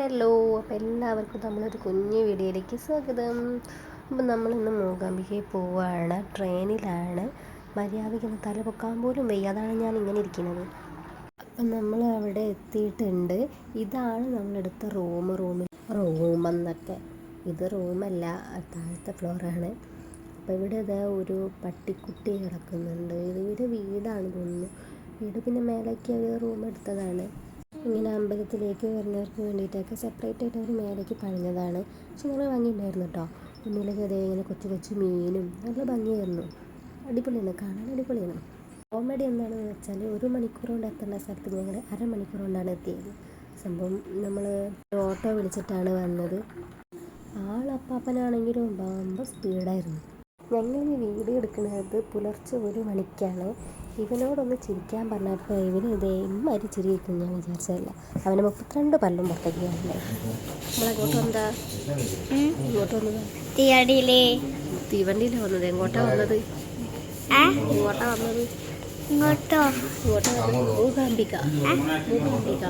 Hello അപ്പോൾ എല്ലാവർക്കും നമ്മളൊരു കുഞ്ഞു വീഡിയോയിലേക്ക് സ്വാഗതം. അപ്പം നമ്മളിന്ന് മൂകാംബികയിൽ പോവുകയാണ് ട്രെയിനിലാണ്. മര്യാദയ്ക്ക് ഒന്ന് തല പൊക്കാൻ പോലും വയ്യ. അതാണ് ഞാൻ ഇങ്ങനെ ഇരിക്കുന്നത്. അപ്പം നമ്മൾ അവിടെ എത്തിയിട്ടുണ്ട്. ഇതാണ് നമ്മളെടുത്ത റൂം. റൂമിൽ റൂമെന്നൊക്കെ ഇത് റൂമല്ല താഴത്തെ ഫ്ലോറാണ് അപ്പോൾ ഇവിടെ ഇതാ ഒരു പട്ടിക്കുട്ടി കിടക്കുന്നുണ്ട്. ഇത് ഇവിടെ വീടാണ് തോന്നുന്നു. വീട് പിന്നെ മേലേക്ക് ഒരു റൂം എടുത്തതാണ്. ഇങ്ങനെ അമ്പലത്തിലേക്ക് വരുന്നവർക്ക് വേണ്ടിയിട്ടൊക്കെ സെപ്പറേറ്റ് ആയിട്ട് അവർ മേലേക്ക് പണിഞ്ഞതാണ്. പക്ഷെ നല്ല ഭംഗിയുണ്ടായിരുന്നു കേട്ടോ മുന്നിലൊക്കെ അതേ ഇങ്ങനെ കൊച്ചു കൊച്ചു മീനും നല്ല ഭംഗിയായിരുന്നു. അടിപൊളിയാണ് കാണാൻ അടിപൊളിയാണ്. കോമഡി എന്താണെന്ന് വെച്ചാൽ ഒരു മണിക്കൂർ കൊണ്ട് എത്തേണ്ട സ്ഥലത്ത് ഞങ്ങൾ അരമണിക്കൂർ കൊണ്ടാണ് എത്തിയത്. സംഭവം നമ്മൾ ഓട്ടോ വിളിച്ചിട്ടാണ് വന്നത്. ആളപ്പാപ്പനാണെങ്കിലും ബാമ്പ സ്പീഡായിരുന്നു ഞങ്ങൾ വീഡിയോ എടുക്കുന്നത് പുലർച്ചെ ഒരു മണിക്കാണ്. ഇവനോടൊന്ന് ചിരിക്കാൻ പറഞ്ഞപ്പോൾ ഇവന് ഇതേ ഇമ്മാരി ചിരിയിരിക്കും ഞാൻ വിചാരിച്ചതല്ല. അവന് മുപ്പത്തിരണ്ട് പല്ലും പുറത്തേക്ക് നമ്മളെങ്ങോട്ട് എന്താ ഇങ്ങോട്ട് വന്നത്? തീവണ്ടിയിലാണ് വന്നത്. എങ്ങോട്ടാ വന്നത്? ഇങ്ങോട്ടാ വന്നത്? ഇങ്ങോട്ടോ? മൂകാംബിക. മൂകാംബിക.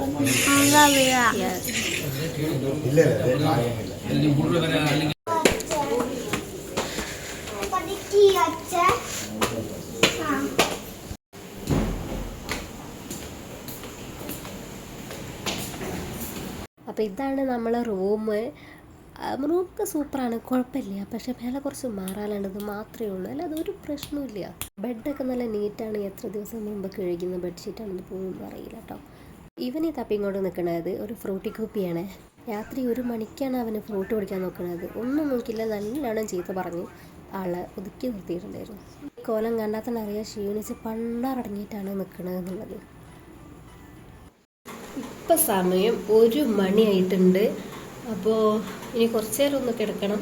അപ്പോൾ ഇതാണ് നമ്മളെ റൂം. റൂമൊക്കെ സൂപ്പറാണ്. കുഴപ്പമില്ല. പക്ഷേ മേലെ കുറച്ച് മാറാനുള്ളത് മാത്രമേ ഉള്ളൂ. അല്ല അതൊരു പ്രശ്നമില്ല ബെഡൊക്കെ നല്ല നീറ്റാണ്. എത്ര ദിവസം മുമ്പ് കഴുകുന്ന ബെഡ്ഷീറ്റാണെന്ന് പോലും അറിയില്ല കേട്ടോ. ഇവനെ തപ്പി ഇങ്ങോട്ട് നിൽക്കണത് ഒരു ഫ്രൂട്ടി കോപ്പിയാണ്. രാത്രി ഒരു മണിക്കാണ് അവന് ഫ്രൂട്ട് കുടിക്കാൻ നോക്കുന്നത് ഒന്നും നോക്കില്ല നല്ലോണം ചീത്ത പറഞ്ഞു. ആളെ ഒതുക്കി നിർത്തിയിട്ടുണ്ടായിരുന്നു. കോലം കണ്ടാത്തന്നെ അറിയാം. ക്ഷീണിച്ച് പണ്ടാറടങ്ങിയിട്ടാണ് നിൽക്കണത് എന്നുള്ളത്. ഇപ്പം സമയം ഒരു മണിയായിട്ടുണ്ട് അപ്പോൾ ഇനി കുറച്ച് നേരം ഒന്ന് കിടക്കണം.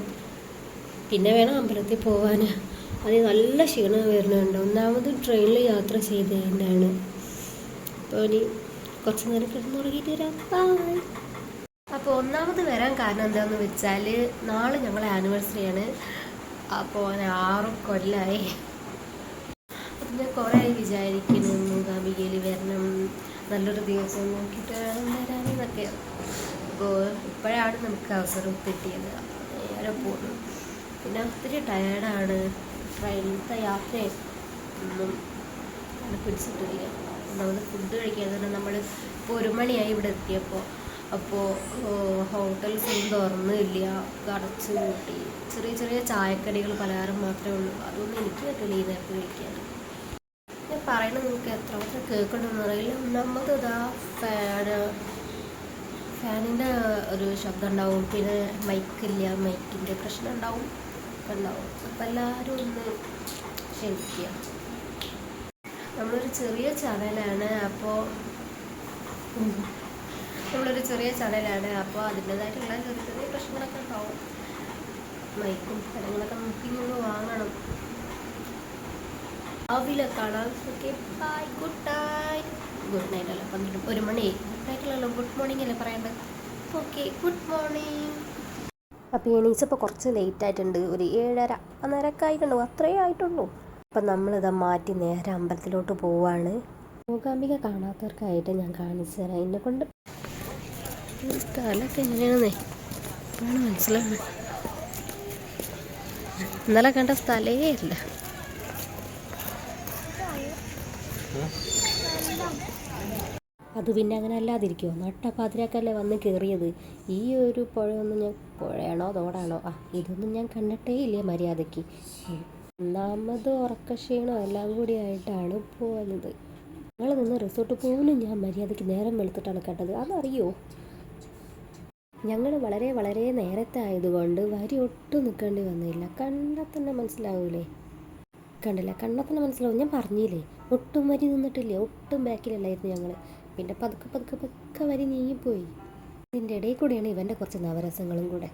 പിന്നെ വേണം അമ്പലത്തിൽ പോകാൻ അത് നല്ല ക്ഷീണം വരുന്നുണ്ട് ഒന്നാമത് ട്രെയിനിൽ യാത്ര ചെയ്ത് തന്നെയാണ് അപ്പോൾ ഇനി കുറച്ച് നേരം കിടന്നുറങ്ങിയിട്ട് വരാം. ബൈ അപ്പോൾ ഒന്നാമത് വരാൻ കാരണം എന്താണെന്ന് വെച്ചാൽ നാളെ ഞങ്ങളെ ആനിവേഴ്സറിയാണ് അപ്പോൾ ആറ് കൊല്ലമായി ഞാൻ കുറേ വിചാരിക്കുന്നു. മൂകാംബികയിൽ വരണം. നല്ലൊരു ദിവസം നോക്കിയിട്ട് വേണം വരാനെന്നൊക്കെ. അപ്പോൾ ഇപ്പോഴാണ് നമുക്ക് അവസരം കിട്ടിയത്. നേരെ പോകുന്നു പിന്നെ. ഒത്തിരി ടയേർഡാണ്. ട്രെയിനിലത്തെ യാത്രയെ ഒന്നും പിടിച്ചിട്ടില്ല. നമ്മൾ ഫുഡ് കഴിക്കാൻ തന്നെ നമ്മൾ ഇപ്പോൾ ഒരു മണിയായി ഇവിടെ എത്തിയപ്പോൾ അപ്പോൾ ഹോട്ടൽസ് ഒന്നും തുറന്നില്ല. അടച്ചു കൂട്ടി. ചെറിയ ചെറിയ ചായക്കടികൾ പലഹാരം മാത്രമേ ഉള്ളൂ. അതൊന്നും എനിക്ക് പറ്റില്ല ഈ നേരത്തെ കഴിക്കാൻ. പറയണത് നിങ്ങൾക്ക് എത്രമാത്രം കേൾക്കണമെന്ന് അറിയില്ല. ഒന്നാമത് ഇതാ ഫാന് ഫാനിന്റെ ഒരു ശബ്ദം ഉണ്ടാവും. പിന്നെ മൈക്കില്ല മൈക്കിന്റെ പ്രശ്നം ഉണ്ടാവും. ഒക്കെ ഉണ്ടാവും. അപ്പം എല്ലാവരും ഒന്ന് ക്ഷമിക്കുക നമ്മളൊരു ചെറിയ ചാനലാണ് അപ്പോൾ നമ്മളൊരു ചെറിയ ചാനലാണ് അപ്പോൾ അതിന്റെതായിട്ടുള്ള ചെറിയ ചെറിയ പ്രശ്നങ്ങളൊക്കെ ഉണ്ടാവും. മൈക്കും കാര്യങ്ങളൊക്കെ നമുക്ക് ഇങ്ങനെ വാങ്ങണം. രാവിലെ കാണാം okay bye good night good night അല്ല പന്ത്രണ്ട് ഒരു മണി. ഗുഡ് നൈറ്റ് അല്ലല്ലോ ഗുഡ് മോർണിംഗ് അല്ലേ പറയേണ്ടത്? ഓക്കെ ഗുഡ് മോർണിംഗ് അപ്പോൾ എണീച്ചപ്പോൾ കുറച്ച് ലേറ്റ് ആയിട്ടുണ്ട് ഒരു ഏഴര അന്നേരമൊക്കെ ആയിട്ടുണ്ടോ അത്രയേ ആയിട്ടുള്ളൂ. അപ്പം നമ്മളിത് മാറ്റി നേരെ അമ്പലത്തിലോട്ട് പോവാണ്. മൂകാംബിക കാണാത്തവർക്കായിട്ട് ഞാൻ കാണിച്ചു തരാം എന്നെ കൊണ്ട്. സ്ഥലമൊക്കെ എങ്ങനെയാണെന്നേ ഇപ്പോഴാണ് മനസ്സിലാണ് ഇന്നലെ കണ്ട സ്ഥലേ ഇല്ല അത് പിന്നെ അങ്ങനെ അല്ലാതിരിക്കുമോ നട്ടപ്പാതിരാക്കല്ലേ വന്ന് കയറിയത് ഈ ഒരു പുഴയൊന്നും ഞാൻ പുഴയാണോ? തോടാണോ? ആ ഇതൊന്നും ഞാൻ കണ്ടിട്ടേ ഇല്ലേ മര്യാദയ്ക്ക്. ഒന്നാമത് ഉറക്കക്ഷീണോ എല്ലാം കൂടി ആയിട്ടാണ് പോകുന്നത് ഞങ്ങൾ നിന്ന് റിസോർട്ട് പോലും ഞാൻ മര്യാദയ്ക്ക് നേരം വെളുത്തിട്ടാണ് കണ്ടത്. അതറിയോ? ഞങ്ങൾ വളരെ വളരെ നേരത്തെ ആയതുകൊണ്ട് വരി ഒട്ടും നിൽക്കേണ്ടി വന്നില്ല. കണ്ടാൽ തന്നെ മനസ്സിലാവൂലേ? കണ്ടില്ല. കണ്ടാൽ തന്നെ മനസ്സിലാവും. ഞാൻ പറഞ്ഞില്ലേ? ഒട്ടും വരി നിന്നിട്ടില്ല? ഒട്ടും ബാക്കിലല്ലായിരുന്നു ഞങ്ങൾ. പിന്നെ പതുക്കെ പതുക്കെ പതുക്കെ വരി നീങ്ങിപ്പോയി ഇതിന്റെ ഇടയിൽ കൂടെയാണ് ഇവന്റെ കുറച്ച് നവരസങ്ങളും കൂടെ.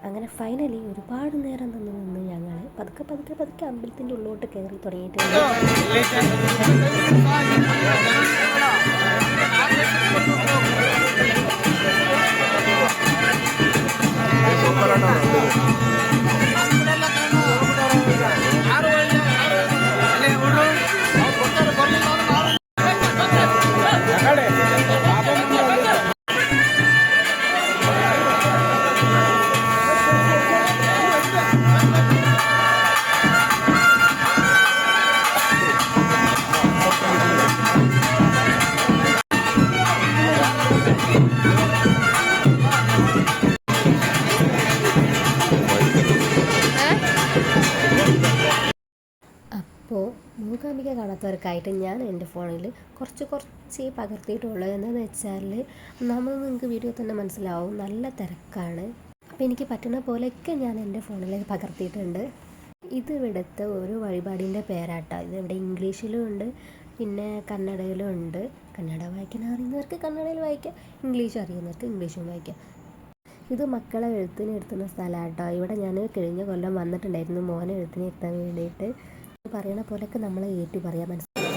അങ്ങനെ ഫൈനലി ഒരുപാട് നേരം നിന്ന് നിന്ന് ഞങ്ങൾ പതുക്കെ പതുക്കെ പതുക്കെ അമ്പലത്തിന്റെ ഉള്ളോട്ട് കയറി തുടങ്ങിയിട്ടുണ്ട്. അപ്പോൾ മൂകാംബിക കാണാത്തവർക്കായിട്ട് ഞാൻ എന്റെ ഫോണിൽ കുറച്ച് കുറച്ച് പകർത്തിയിട്ടുള്ളത് എന്താണെന്ന് വെച്ചാൽ നമ്മൾ നിങ്ങൾക്ക് വീഡിയോ തന്നെ മനസ്സിലാവും. നല്ല തിരക്കാണ്. അപ്പോൾ എനിക്ക് പറ്റുന്ന പോലെയൊക്കെ ഞാൻ എന്റെ ഫോണിൽ പകർത്തിയിട്ടുണ്ട്. ഇത് ഇവിടുത്തെ ഒരു വഴിപാടിന്റെ പേരാട്ടോ. ഇത് ഇവിടെ ഇംഗ്ലീഷിലും ഉണ്ട്. പിന്നെ കന്നഡയിലും ഉണ്ട്. കന്നഡ വായിക്കാൻ അറിയുന്നവർക്ക് കന്നഡയിൽ വായിക്കാം. ഇംഗ്ലീഷ് അറിയുന്നവർക്ക് ഇംഗ്ലീഷും വായിക്കാം. ഇത് മക്കളെ എഴുത്തിന് ഇരുത്തുന്ന കേട്ടോ ഇവിടെ ഞാൻ കഴിഞ്ഞ കൊല്ലം വന്നിട്ടുണ്ടായിരുന്നു. മോനെ എഴുത്തിന് എത്താൻ വേണ്ടിയിട്ട്. പറയണ പോലെയൊക്കെ നമ്മളെ ഏറ്റു പറയാൻ മനസ്സിലായി.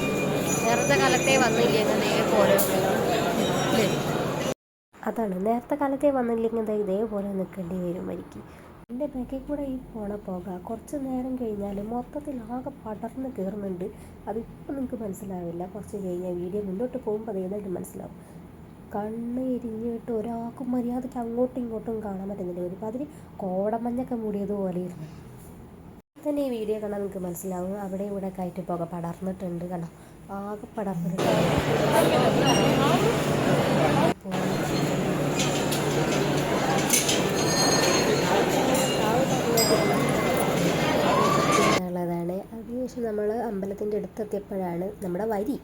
നേരത്തെ കാലത്തെ വന്നില്ലെങ്കിൽ അതാണ്. നേരത്തെ കാലത്തെ വന്നില്ലെങ്കിൽ ഇതേപോലെ നിൽക്കേണ്ടി വരും എനിക്ക് എന്റെ ബാക്കിൽ കൂടെ ഈ പോണ പോക കുറച്ച് നേരം കഴിഞ്ഞാൽ മൊത്തത്തിൽ ആകെ പടർന്ന് കയറുന്നുണ്ട് അതിപ്പോൾ നിങ്ങൾക്ക് മനസ്സിലാവില്ല. കുറച്ച് കഴിഞ്ഞാൽ വീഡിയോ മുന്നോട്ട് പോകുമ്പോൾ അത് മനസ്സിലാവും. കണ്ണ് എരിഞ്ഞിട്ട് ഒരാൾക്കും മര്യാദയ്ക്ക് അങ്ങോട്ടും ഇങ്ങോട്ടും കാണാൻ പറ്റുന്നില്ല. ഒരുമാതിരി കോടമഞ്ഞൊക്കെ ഇരുന്നു. തന്നെ ഈ വീഡിയോ കണ്ടാൽ നിങ്ങൾക്ക് മനസ്സിലാവും. അവിടെ ഇവിടെ കയറ്റി പോക പടർന്നിട്ടുണ്ട് കണ്ടോ? ആകെ പടർന്നിട്ടുണ്ട് അതിനുശേഷം നമ്മൾ അമ്പലത്തിന്റെ അടുത്തെത്തിയപ്പോഴാണ് നമ്മുടെ വരി.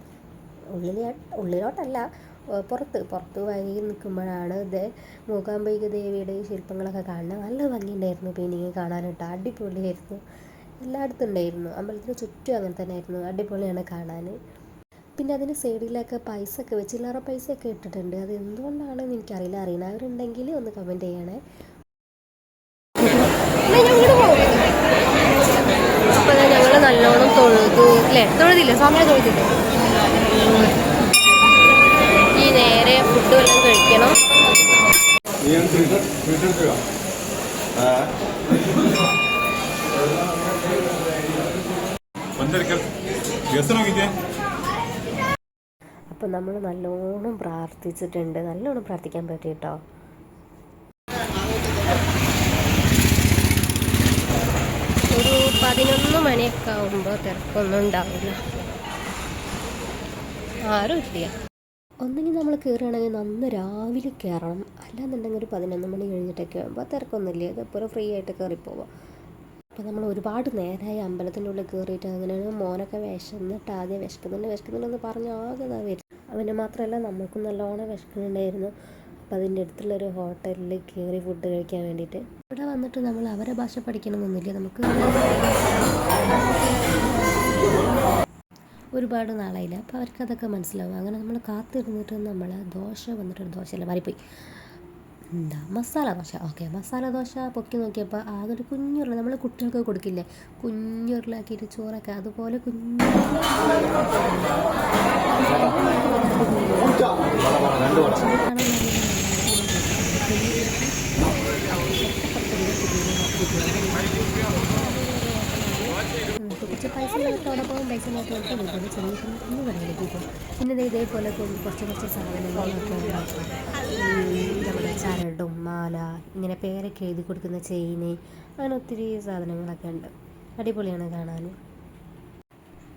ഉള്ളിലെ ഉള്ളിലോട്ടല്ല പുറത്ത്. പുറത്ത് വരി നിൽക്കുമ്പോഴാണ് ഇത് മൂകാംബിക ദേവിയുടെ ശില്പങ്ങളൊക്കെ കാണുന്നത്. നല്ല ഭംഗിയുണ്ടായിരുന്നു. പെയിന്റിങ് കാണാനിട്ട് അടിപൊളിയായിരുന്നു. എല്ലായിടത്തും ഉണ്ടായിരുന്നു. അമ്പലത്തിന് ചുറ്റും അങ്ങനെ തന്നെ ആയിരുന്നു. അടിപൊളിയാണ് കാണാൻ. പിന്നെ അതിന് സൈഡിലൊക്കെ പൈസ ഒക്കെ വെച്ച് ചില്ലറ പൈസ ഒക്കെ ഇട്ടിട്ടുണ്ട്. അത് എന്തുകൊണ്ടാണെന്ന് എനിക്കറിയില്ല. അറിയുന്നവരുണ്ടെങ്കിൽ ഒന്ന് കമന്റ് ചെയ്യണേ അപ്പോൾ ഞങ്ങൾ നല്ലോണം തൊഴുതു അല്ലേ തൊഴുതില്ലേ സ്വാമിയെ തൊഴുതില്ലേ ഈ നേരെ ഫുഡ് വല്ലതും കഴിക്കണം. അപ്പൊ നമ്മൾ നല്ലോണം പ്രാർത്ഥിച്ചിട്ടുണ്ട്. നല്ലോണം പ്രാർത്ഥിക്കാൻ പറ്റിട്ടോ ഒരു പതിനൊന്ന് മണിയൊക്കെ ആവുമ്പോൾ തിരക്കൊന്നും ഉണ്ടാവില്ല. ആരും ഇല്ല. ഒന്നെങ്കിൽ നമ്മൾ കയറുകയാണെങ്കിൽ നന്ന് രാവിലെ കയറണം. അല്ലാന്നുണ്ടെങ്കിൽ ഒരു പതിനൊന്ന് മണി കഴിഞ്ഞിട്ടൊക്കെ ആകുമ്പോൾ തിരക്കൊന്നുമില്ല. ഇതെപ്പോഴും ഫ്രീ ആയിട്ട് കയറിപ്പോവാം അപ്പോൾ നമ്മൾ ഒരുപാട് നേരമായി അമ്പലത്തിന്റെ ഉള്ളിൽ കയറിയിട്ട് അങ്ങനെയാണ് മോനൊക്കെ വിശന്നിട്ട് ആദ്യം വിശക്കുന്നുണ്ട്. വിശക്കുന്നുണ്ടെന്ന് പറഞ്ഞ് ആകെ ഇതാ വരും. അവന് മാത്രമല്ല നമ്മൾക്കും നല്ലോണം വിശക്കുന്നുണ്ടായിരുന്നു. അപ്പോൾ അതിന്റെ അടുത്തുള്ളൊരു ഹോട്ടലിൽ കയറി ഫുഡ് കഴിക്കാൻ വേണ്ടിയിട്ട് ഇവിടെ വന്നിട്ട് നമ്മൾ അവരെ ഭാഷ പഠിക്കണമെന്നൊന്നുമില്ല നമുക്ക് ഒരുപാട് നാളായില്ല. അപ്പോൾ അവർക്കതൊക്കെ മനസ്സിലാവും. അങ്ങനെ നമ്മൾ കാത്തിരുന്നിട്ട് നമ്മൾ ദോശ വന്നിട്ട് ദോശയല്ല മാറിപ്പോയി. എന്താ? മസാല ദോശ. ഓക്കെ. മസാല ദോശ പൊക്കി നോക്കിയപ്പോൾ ആകെ ഒരു കുഞ്ഞുരുള. നമ്മൾ കുട്ടികൾക്ക് കൊടുക്കില്ലേ? കുഞ്ഞുരുളാക്കിയിട്ട് ചോറൊക്കെ അതുപോലെ കുഞ്ഞു കുറച്ച് പൈസ പോകും പൈസ ഇതുപോലെ ചെറിയ കുഞ്ഞു കടയിലേക്ക് പോകും പിന്നെ ദേ ഇതേപോലെ കുറച്ച് കുറച്ച് സാധനങ്ങളൊക്കെ നമ്മുടെ ചരടും മാല ഇങ്ങനെ പേരൊക്കെ എഴുതി കൊടുക്കുന്ന ചെയിന് അങ്ങനെ ഒത്തിരി സാധനങ്ങളൊക്കെ ഉണ്ട്. അടിപൊളിയാണ് കാണാൻ.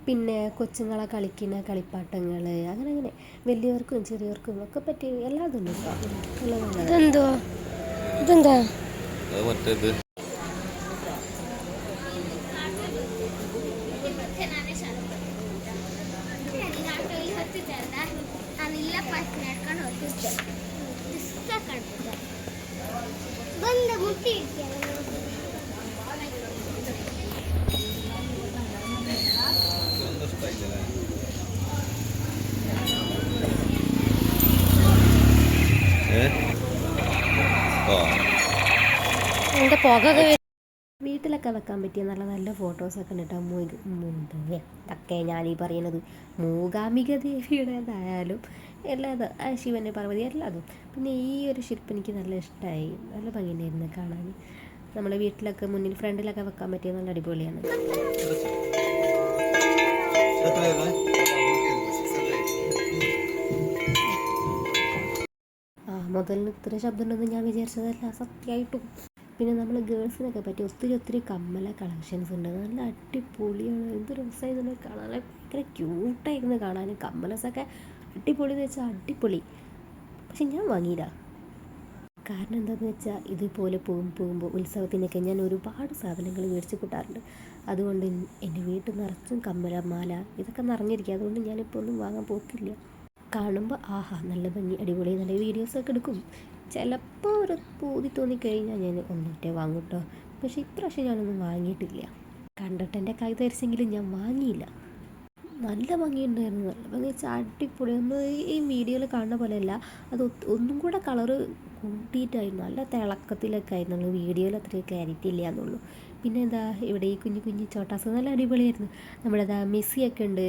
പിന്നെ കൊച്ചുങ്ങളെ കളിക്കുന്ന കളിപ്പാട്ടങ്ങൾ അങ്ങനെ അങ്ങനെ. വലിയവർക്കും ചെറിയവർക്കും ഒക്കെ പറ്റി എല്ലാതും ഉണ്ട് കേട്ടോ. നല്ലതാണ് പുക വീട്ടിലൊക്കെ വെക്കാൻ പറ്റിയ നല്ല നല്ല ഫോട്ടോസൊക്കെ ഉണ്ട് കേട്ടോ മുന്ത ഒക്കെ ഞാൻ ഈ പറയുന്നത് മൂകാംബിക ദേവിയുടേതായാലും എല്ലാതും ശിവന്റെ പർവതി പാർവതി എല്ലാതും. പിന്നെ ഈ ഒരു ശില്പം എനിക്ക് നല്ല ഇഷ്ടമായി നല്ല ഭംഗിയുണ്ടായിരുന്നു കാണാൻ. നമ്മുടെ വീട്ടിലൊക്കെ മുന്നിൽ ഫ്രണ്ടിലൊക്കെ വെക്കാൻ പറ്റിയ നല്ല അടിപൊളിയാണ്. മുതലിന് ഇത്ര ശബ്ദം ഉണ്ടെന്ന് ഞാൻ വിചാരിച്ചതല്ല സത്യമായിട്ടും. പിന്നെ നമ്മൾ ഗേൾസിനൊക്കെ പറ്റി ഒത്തിരി ഒത്തിരി കമ്മല കളക്ഷൻസ് ഉണ്ട്. നല്ല അടിപൊളിയാണ്. എന്ത് രസമായിരുന്നു. കാണാൻ ഭയങ്കര ക്യൂട്ടായിരുന്നു കാണാൻ. കമ്മലസൊക്കെ അടിപൊളി എന്ന് വെച്ചാൽ അടിപൊളി. പക്ഷെ ഞാൻ വാങ്ങിയില്ല. കാരണം എന്താണെന്ന് വെച്ചാൽ ഇതുപോലെ പോകും പോകുമ്പോൾ ഉത്സവത്തിനൊക്കെ ഞാൻ ഒരുപാട് സാധനങ്ങൾ മേടിച്ച് കൂട്ടാറുണ്ട്. അതുകൊണ്ട് എൻ- എന്റെ വീട്ടിൽ നിറച്ചും കമ്മല മാല ഇതൊക്കെ നിറഞ്ഞിരിക്കുക അതുകൊണ്ട് ഞാനിപ്പോൾ ഒന്നും വാങ്ങാൻ പോക്കില്ല. കാണുമ്പോൾ ആഹാ നല്ല ഭംഗി അടിപൊളി നല്ല വീഡിയോസൊക്കെ എടുക്കും. ചിലപ്പോൾ ഒരു പൂതി തോന്നിക്കഴിഞ്ഞാൽ ഞാൻ ഒന്നിട്ടേ വാങ്ങും കേട്ടോ പക്ഷേ ഇപ്രാവശ്യം ഞാനൊന്നും വാങ്ങിയിട്ടില്ല. കണ്ടിട്ട് എന്റെ കൈ തരിച്ചെങ്കിലും ഞാൻ വാങ്ങിയില്ല. നല്ല ഭംഗിയുണ്ടായിരുന്നു. നല്ല ഭംഗി അടിപൊളി. ഒന്ന് ഈ വീഡിയോയിൽ കാണുന്ന പോലെയല്ല അത് ഒന്നും കൂടെ കളറ് കൂട്ടിയിട്ടായിരുന്നു. നല്ല തിളക്കത്തിലൊക്കെ ആയിരുന്നു. വീഡിയോയിൽ അത്ര ക്ലാരിറ്റി ഇല്ല എന്നുള്ളൂ പിന്നെ എന്താ ഇവിടെ ഈ കുഞ്ഞു കുഞ്ഞു ചോട്ടാസ് നല്ല അടിപൊളിയായിരുന്നു. നമ്മുടെ ഇതാ മെസ്സിയൊക്കെ ഉണ്ട്.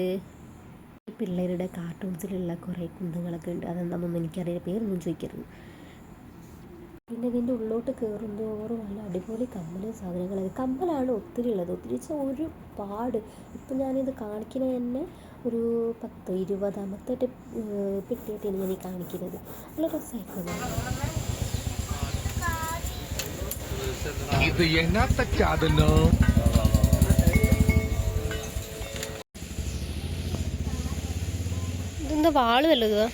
പിള്ളേരുടെ കാർട്ടൂൺസിലുള്ള കുറേ കുന്തങ്ങളൊക്കെ ഉണ്ട്. അതെന്താണെന്നൊന്നും എനിക്കറിയില്ല. പേരൊന്നും ചോദിക്കരുത്. പിന്നെ ഇതിന്റെ ഉള്ളോട്ട് കയറുന്തോറും നല്ല അടിപൊളി കമ്മലും സാധനങ്ങളൊക്കെ. കമ്മലാണ് ഒത്തിരി ഉള്ളത്. ഒത്തിരി വെച്ചാൽ ഒരുപാട് ഇപ്പം ഞാനിത് കാണിക്കുന്നത് തന്നെ ഒരു പത്ത് ഇരുപതാമത്തെ പെട്ടിയായിട്ടാണ് ഞാൻ ഈ കാണിക്കുന്നത് നല്ല രസമായിരുന്നു ഇത് എന്നാത്ത ഇതെന്താ വാൾ വല്ലതുവാ?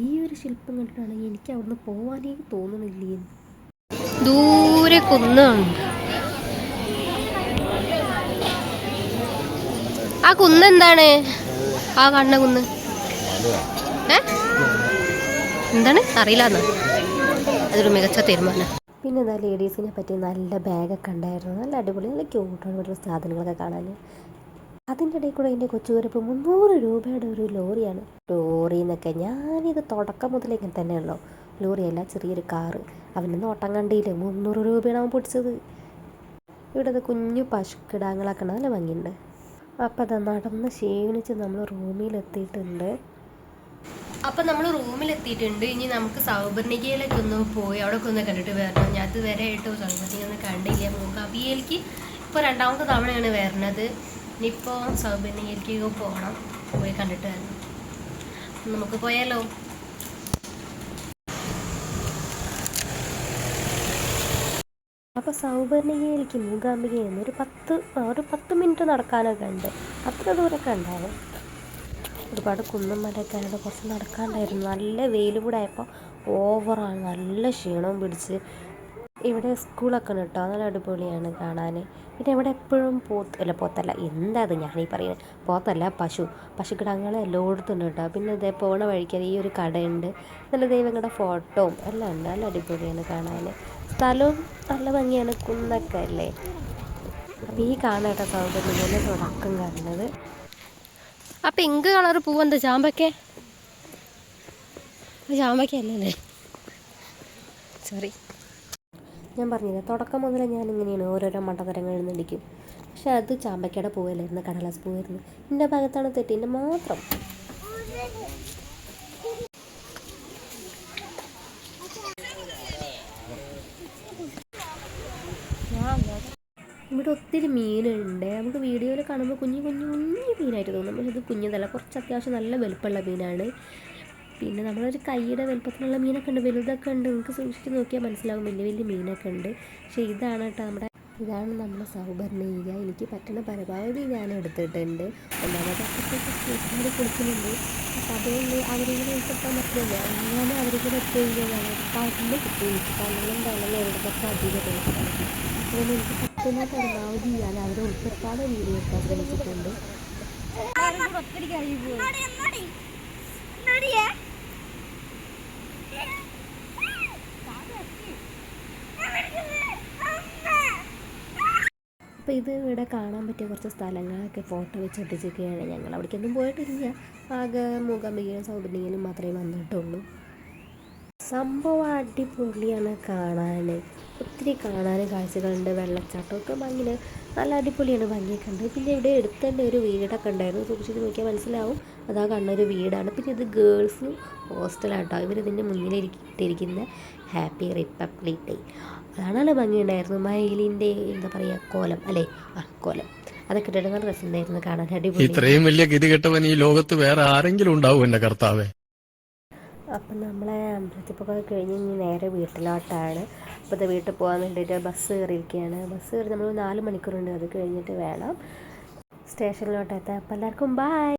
ഈ ഒരു ശില്പം കണ്ടിട്ടാണെങ്കിൽ എനിക്ക് അവിടുന്ന് പോവാനേ തോന്നുന്നില്ലേ ദൂരെ കുന്നാണ്. ആ കുന്ന് എന്താണ്? ആ കണ്ണ കുന്ന്. ഏ? എന്താണ്? അറിയില്ല അതൊരു മികച്ച തീരുമാനം. പിന്നെ എന്താ ലേഡീസിനെ പറ്റി നല്ല ബാഗൊക്കെ ഉണ്ടായിരുന്നു. നല്ല അടിപൊളി നല്ല ക്യൂട്ടാണ് സാധനങ്ങളൊക്കെ കാണാൻ. അതിന്റെ ഇടയിൽ കൂടെ എന്റെ കൊച്ചുകുരപ്പ് മുന്നൂറ് രൂപയുടെ ഒരു ലോറിയാണ്. ലോറി എന്നൊക്കെ ഞാനിത് തുടക്കം മുതലേ ഇങ്ങനെ തന്നെയുള്ളൂ. ലോറിയല്ല ചെറിയൊരു കാറ്. അവനൊന്നും ഓട്ടം കണ്ടിയില്ലേ മുന്നൂറ് രൂപയാണ് അവൻ പൊടിച്ചത്. ഇവിടെ കുഞ്ഞു പശുക്കിടാങ്ങളൊക്കെ നല്ല ഭംഗിയുണ്ട്. അപ്പം അത് നടന്ന് ക്ഷീണിച്ച് നമ്മൾ റൂമിലെത്തിയിട്ടുണ്ട്. അപ്പം നമ്മൾ റൂമിലെത്തിയിട്ടുണ്ട്. ഇനി നമുക്ക് സൗപർണികയിലേക്ക് ഒന്ന് പോയി അവിടെ ഒന്ന് കണ്ടിട്ട് വരണം. ഞാൻ ഇതുവരെ ആയിട്ട് സൗപർണിക ഒന്ന് കണ്ടില്ല മൂകാംബികയിലേക്ക് ഇപ്പോൾ രണ്ടാമത്തെ തവണയാണ് വരണത്. ഇനിയിപ്പോൾ സൗപർണികയിലേക്ക് പോകണം പോയി കണ്ടിട്ട് വരണം. നമുക്ക് പോയാലോ? അപ്പോൾ സൗപർണികയിലേക്ക് മൂകാംബികയിൽ നിന്ന് ഒരു പത്ത് ഒരു പത്ത് മിനിറ്റ് നടക്കാനൊക്കെ ഉണ്ട്. അത്ര ദൂരമൊക്കെ ഉണ്ടാവും. ഒരുപാട് കുന്നും ആയതുകൊണ്ട് കുറച്ച് നടക്കാണ്ടായിരുന്നു. നല്ല വെയിൽ കൂടെ ആയപ്പോൾ ഓവറാണ് നല്ല ക്ഷീണവും പിടിച്ച് ഇവിടെ സ്കൂളൊക്കെ ഉണ്ട് കേട്ടോ. നല്ല അടിപൊളിയാണ് കാണാൻ. പിന്നെ ഇവിടെ എപ്പോഴും പോത്ത് അല്ല പോത്തല്ല. എന്താ അത് ഞാനീ പറയുന്നത് പോത്തല്ല പശു. പശുക്കിടങ്ങൾ എല്ലായിടത്തും ഉണ്ട് കേട്ടോ. പിന്നെ ഇതേ പോണ വഴിക്ക് ഈ ഒരു കടയുണ്ട്. നല്ല ദൈവങ്ങളുടെ ഫോട്ടോയും എല്ലാം ഉണ്ട്. നല്ല അടിപൊളിയാണ് കാണാൻ. സ്ഥലവും നല്ല ഭംഗിയാണ് കുന്നൊക്കെ അല്ലേ? അപ്പോൾ ഈ കാണാട്ടോ സൗകര്യം. തുടക്കം കാണുന്നത്. ആ പിങ്ക് കളർ പൂവെന്താ? ചാമ്പയ്ക്ക അല്ലല്ലേ സോറി. ഞാൻ പറഞ്ഞില്ല തുടക്കം മുതലേ ഞാൻ ഇങ്ങനെയാണ് ഓരോരോ മണ്ടതരങ്ങളിൽ നിന്നിടിക്കും പക്ഷെ അത് ചാമ്പയ്ക്കയുടെ പൂവല്ലായിരുന്നു കടലാസ് പൂവായിരുന്നു. എന്റെ ഭാഗത്താണ് തെറ്റി എന്റെ മാത്രം. ഇവിടെ ഒത്തിരി മീനുണ്ട്. നമുക്ക് വീഡിയോയിൽ കാണുമ്പോൾ കുഞ്ഞു കുഞ്ഞു കുഞ്ഞു മീനായിട്ട് തോന്നും. പക്ഷെ ഇത് കുഞ്ഞതല്ല കുറച്ച് അത്യാവശ്യം നല്ല വലുപ്പമുള്ള മീനാണ്. പിന്നെ നമ്മളൊരു കൈയുടെ വലുപ്പത്തിലുള്ള മീനൊക്കെ ഉണ്ട്. വലുതൊക്കെ ഉണ്ട്. നിങ്ങൾക്ക് സൂക്ഷിച്ച് നോക്കിയാൽ മനസ്സിലാകും വലിയ വലിയ മീനൊക്കെ ഉണ്ട്. പക്ഷേ ഇതാണ് കേട്ടോ നമ്മുടെ ഇതാണ് നമ്മുടെ സൗഭരണീയ എനിക്ക് പറ്റുന്ന പരമാവധി ഞാൻ എടുത്തിട്ടുണ്ട്. ഒന്നാമത്തെ സ്റ്റേഷനിൽ കൊടുക്കുന്നുണ്ട് അപ്പോൾ അതുകൊണ്ട് അവരിങ്ങനെ ഉൾപ്പെടുത്താൻ പറ്റില്ല. അങ്ങനെ അവരിങ്ങനെ എത്തുകയും ചെയ്താണ് കണ്ണ് കിട്ടും. എനിക്ക് കണ്ണും വെള്ളം എവിടെയൊക്കെ അധികം അതുകൊണ്ട് എനിക്ക് പറ്റുന്ന പരമാവധി ഞാൻ അവരെ ഉൾപ്പെടുത്താതെ വീഡിയോ എടുക്കാൻ ശ്രമിച്ചിട്ടുണ്ട്. അപ്പോൾ ഇത് ഇവിടെ കാണാൻ പറ്റിയ കുറച്ച് സ്ഥലങ്ങളൊക്കെ ഫോട്ടോ വെച്ച് ഒട്ടിച്ചൊക്കെയാണ് ഞങ്ങൾ അവിടേക്കൊന്നും പോയിട്ടില്ല. ആകെ മൂകാംബികയിലും സൗബിനിയിലും മാത്രമേ വന്നിട്ടുള്ളൂ. സംഭവം അടിപൊളിയാണ് കാണാൻ ഒത്തിരി കാണാൻ കാഴ്ചകളുണ്ട്. വെള്ളച്ചാട്ടമൊക്കെ ഭംഗി നല്ല അടിപൊളിയാണ് ഭംഗിയൊക്കെ ഉണ്ട്. പിന്നെ ഇവിടെ എടുത്ത് തന്നെ ഒരു വീടൊക്കെ ഉണ്ടായിരുന്നു. സൂക്ഷിച്ച് നോക്കിയാൽ മനസ്സിലാവും. അതാ കണ്ണൊരു വീടാണ്. പിന്നെ ഇത് ഗേൾസ് ഹോസ്റ്റലാട്ടോ ഇവരിതിന്റെ മുന്നിലിരിക്കുന്ന ഹാപ്പി റിപ്പബ്ലിക് ഡേ അതാണ് നല്ല ഭംഗിയുണ്ടായിരുന്നു. മയിലിന്റെ എന്താ പറയുക കോലം അല്ലേ? ആ കോലം. അതൊക്കെ ഇട്ടിട്ട് നല്ല രസമുണ്ടായിരുന്നു കാണാൻ. അടിപൊളി. ഇത്രയും വലിയ ഗതികെട്ടവൻ ഈ ലോകത്ത് വേറെ ആരെങ്കിലും ഉണ്ടാവും എന്റെ കർത്താവേ. അപ്പം നമ്മളെ അമ്പലത്തിപ്പൊക്കെ കഴിഞ്ഞ് ഇനി നേരെ വീട്ടിലോട്ടാണ്. അപ്പോൾ വീട്ടിൽ പോകാൻ വേണ്ടിയിട്ട് ബസ് കയറിയിരിക്കുകയാണ്. ബസ് കയറി നമ്മൾ നാല് മണിക്കൂറുണ്ട്. അത് കഴിഞ്ഞിട്ട് വേണം സ്റ്റേഷനിലോട്ട് എത്താൻ അപ്പോൾ എല്ലാവർക്കും ബായ്